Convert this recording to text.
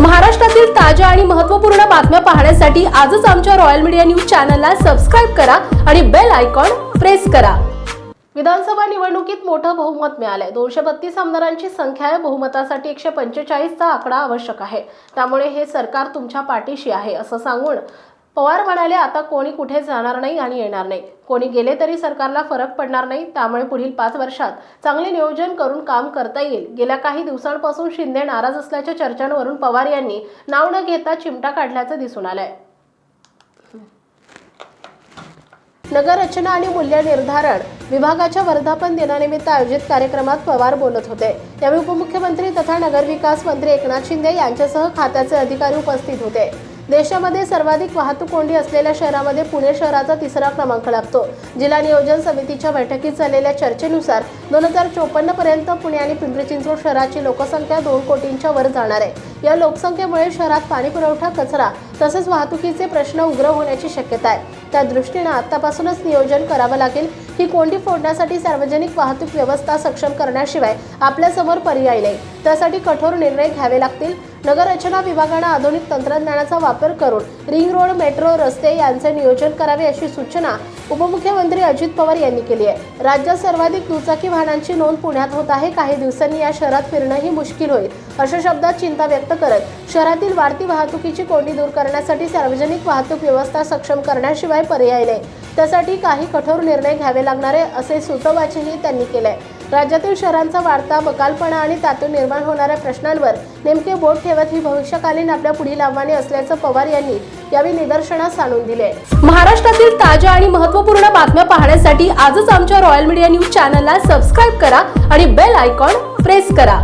महाराष्ट्रातील ताज्या आणि महत्त्वपूर्ण बातम्या पाहण्यासाठी आजच आमच्या रॉयल मीडिया न्यूज चॅनलला सबस्क्राईब करा आणि बेल आयकॉन प्रेस करा. विधानसभा निवडणुकीत मोठं बहुमत मिळालंय. दोनशे बत्तीस आमदारांची संख्या आहे बहुमतासाठी एकशे पंचेचाळीसचा आकडा आवश्यक आहे. त्यामुळे हे सरकार तुमच्या पाठीशी आहे असं सांगून पवार म्हणाले आता कोणी कुठे जाणार नाही आणि येणार नाही. कोणी गेले तरी सरकारला फरक पडणार नाही. त्यामुळे पुढील पाच वर्षात चांगले नियोजन करून काम करता येईल. गेल्या काही दिवसांपासून शिंदे नाराज असल्याच्या चर्चांवरून पवार यांनी नाव न घेता चिमटा काढल्याचं दिसून आलंय. नगर रचना आणि मूल्य निर्धारण विभागाच्या वर्धापन दिनानिमित्त आयोजित कार्यक्रमात पवार बोलत होते. यावेळी उपमुख्यमंत्री तथा नगरविकास मंत्री एकनाथ शिंदे यांच्यासह खात्याचे अधिकारी उपस्थित होते. देशामध्ये सर्वाधिक वाहतूक कोंडी असलेल्या शहरामध्ये पुणे शहराचा तिसरा क्रमांक लागतो. जिल्हा नियोजन समितीच्या बैठकीत झालेल्या चर्चेनुसार दोन हजार चोपन्न पर्यंत पुणे आणि पिंपरी चिंचवड शहराची लोकसंख्या दोन कोटींच्या वर जाणार आहे. या लोकसंख्येमुळे शहरात पाणी पुरवठा कचरा तसेच वाहतुकीचे प्रश्न उग्र होण्याची शक्यता आहे. त्या दृष्टीनं आतापासूनच नियोजन करावं लागेल ही कोंडी फोडण्यासाठी सार्वजनिक वाहतूक व्यवस्था सक्षम करण्याशिवाय आपल्यासमोर पर्याय नाही. त्यासाठी कठोर निर्णय घ्यावे लागतील. नगररचना विभागानं आधुनिक तंत्रज्ञानाचा वापर करून रिंग रोड मेट्रो रस्ते यांचे नियोजन करावे अशी सूचना उपमुख्यमंत्री अजित पवार यांनी केली आहे. राज्यात सर्वाधिक दुचाकी वाहनांची नोंद पुण्यात होत आहे. काही दिवसांनी या शहरात फिरणंही मुश्किल होईल अशा शब्दात चिंता व्यक्त करत शहरातील वाढती वाहतुकीची कोंडी दूर करण्यासाठी सार्वजनिक वाहतूक व्यवस्था सक्षम करण्याशिवाय पर्याय नाही. त्यासाठी काही कठोर निर्णय घ्यावे लागणार आहे असे सुतोवाचेही त्यांनी केले राज्यातील शहरांचा वाढता बकालपणा आणि त्यातून निर्माण होणाऱ्या प्रश्नांवर नेमके बोट ठेवत ही भविष्यकालीन आपल्या पुढील आव्हाने असल्याचं पवार यांनी यावेळी निदर्शनास आणून दिले. महाराष्ट्रातील ताज्या आणि महत्त्वपूर्ण बातम्या पाहण्यासाठी आजच आमच्या रॉयल मीडिया न्यूज चॅनलला सबस्क्राईब करा आणि बेल आयकॉन प्रेस करा.